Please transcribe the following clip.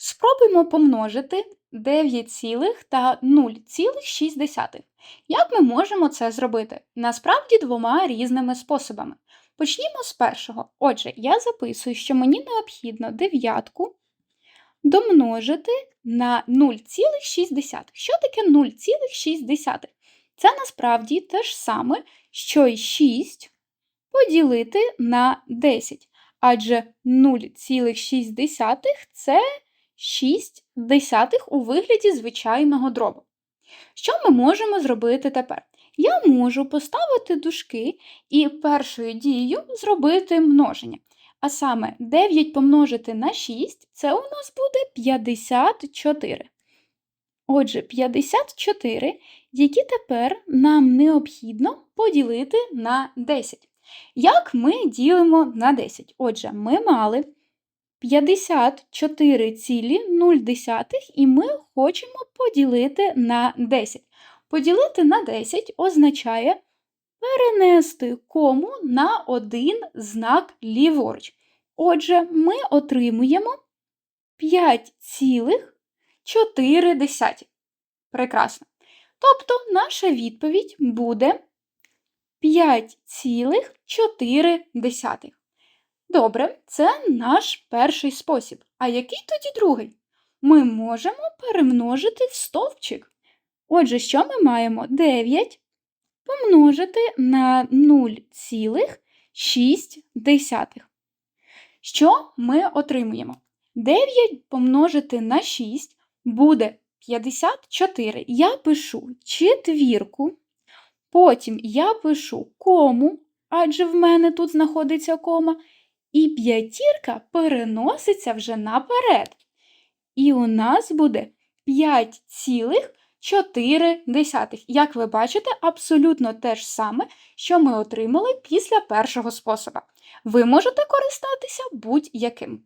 Спробуймо помножити 9, та 0,6. Як ми можемо це зробити? Насправді двома різними способами. Почнімо з першого. Отже, я записую, що мені необхідно дев'ятку домножити на 0,6. Що таке 0,6? Це насправді те ж саме, що й 6 поділити на 10. Адже 0,6 це 6 десятих у вигляді звичайного дробу. Що ми можемо зробити тепер? Я можу поставити дужки і першою дією зробити множення. А саме 9 помножити на 6 це у нас буде 54. Отже, 54, які тепер нам необхідно поділити на 10. Як ми ділимо на 10? Отже, ми мали 54,0 і ми хочемо поділити на 10. Поділити на 10 означає перенести кому на один знак ліворуч. Отже, ми отримуємо 5,4. Прекрасно. Тобто наша відповідь буде 5,4. Добре, це наш перший спосіб. А який тоді другий? Ми можемо перемножити стовпчик. Отже, що ми маємо? 9 помножити на 0,6. Що ми отримуємо? 9 помножити на 6 буде 54. Я пишу четвірку. Потім я пишу кому, адже в мене тут знаходиться кома. І п'ятірка переноситься вже наперед. І у нас буде 5,4. Як ви бачите, абсолютно те ж саме, що ми отримали після першого способа. Ви можете користатися будь-яким.